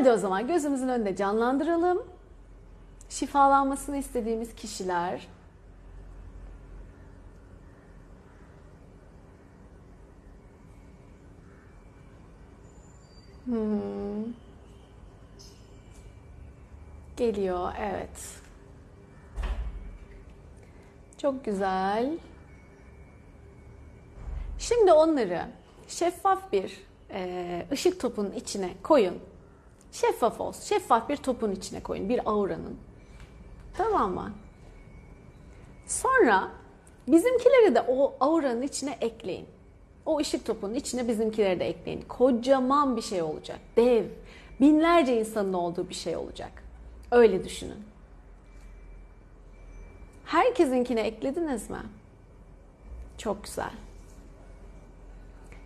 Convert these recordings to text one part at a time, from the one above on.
Hadi o zaman gözümüzün önünde canlandıralım. Şifalanmasını istediğimiz kişiler. Hmm. Geliyor, evet. Çok güzel. Şimdi onları şeffaf bir e, ışık topunun içine koyun. Şeffaf olsun. Şeffaf bir topun içine koyun. Bir auranın. Tamam mı? Sonra bizimkileri de o auranın içine ekleyin. O ışık topunun içine bizimkileri de ekleyin. Kocaman bir şey olacak. Dev. Binlerce insanın olduğu bir şey olacak. Öyle düşünün. Herkesinkine eklediniz mi? Çok güzel.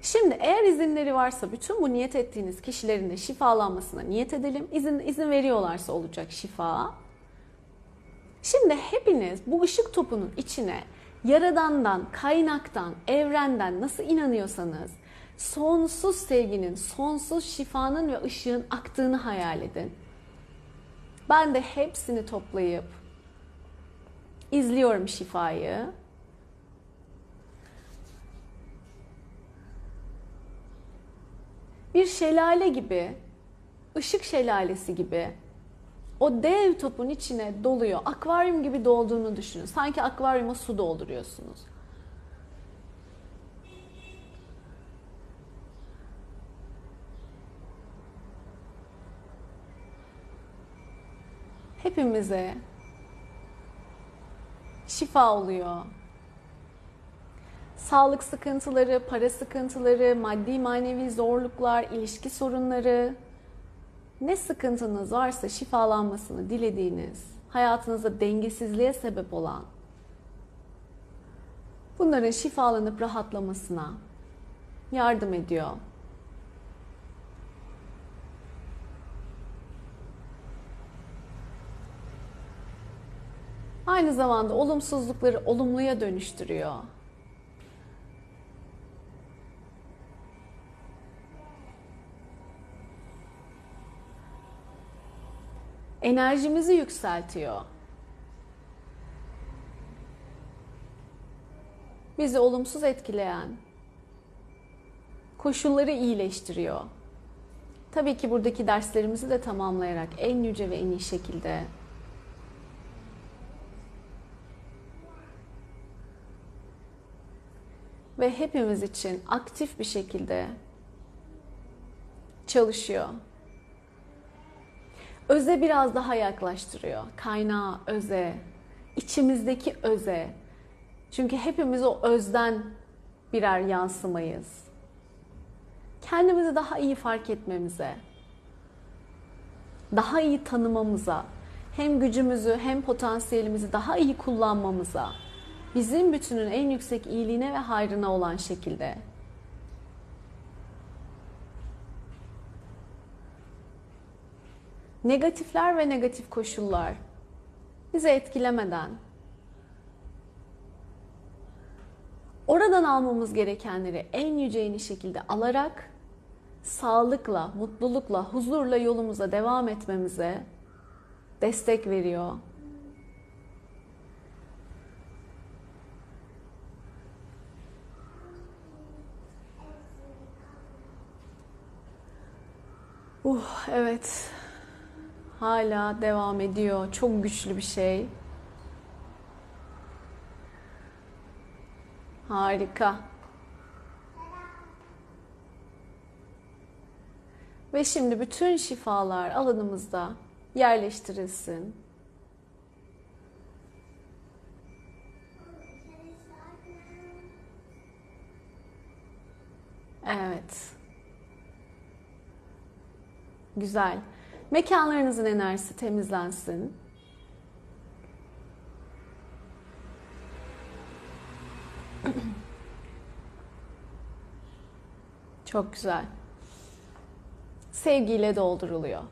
Şimdi eğer izinleri varsa bütün bu niyet ettiğiniz kişilerin de şifalanmasına niyet edelim. İzin, izin veriyorlarsa olacak şifa. Şimdi hepiniz bu ışık topunun içine yaradandan, kaynaktan, evrenden nasıl inanıyorsanız sonsuz sevginin, sonsuz şifanın ve ışığın aktığını hayal edin. Ben de hepsini toplayıp izliyorum şifayı. Bir şelale gibi, ışık şelalesi gibi o dev topun içine doluyor. Akvaryum gibi dolduğunu düşünün. Sanki akvaryuma su dolduruyorsunuz. Hepimize şifa oluyor. Sağlık sıkıntıları, para sıkıntıları, maddi manevi zorluklar, ilişki sorunları, ne sıkıntınız varsa şifalanmasını dilediğiniz, hayatınızda dengesizliğe sebep olan bunların şifalanıp rahatlamasına yardım ediyor. Aynı zamanda olumsuzlukları olumluya dönüştürüyor. Enerjimizi yükseltiyor. Bizi olumsuz etkileyen koşulları iyileştiriyor. Tabii ki buradaki derslerimizi de tamamlayarak en yüce ve en iyi şekilde ve hepimiz için aktif bir şekilde çalışıyor öze biraz daha yaklaştırıyor. Kaynağı öze, içimizdeki öze. Çünkü hepimiz o özden birer yansımayız. Kendimizi daha iyi fark etmemize, daha iyi tanımamıza, hem gücümüzü hem potansiyelimizi daha iyi kullanmamıza, bizim bütünün en yüksek iyiliğine ve hayrına olan şekilde negatifler ve negatif koşullar bizi etkilemeden oradan almamız gerekenleri en yüce yeni şekilde alarak sağlıkla, mutlulukla, huzurla yolumuza devam etmemize destek veriyor. Uh, evet hala devam ediyor. Çok güçlü bir şey. Harika. Ve şimdi bütün şifalar alanımızda yerleştirilsin. Evet. Güzel. Mekanlarınızın enerjisi temizlensin. Çok güzel. Sevgiyle dolduruluyor.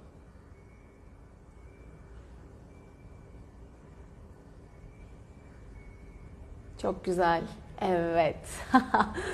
Çok güzel. Evet.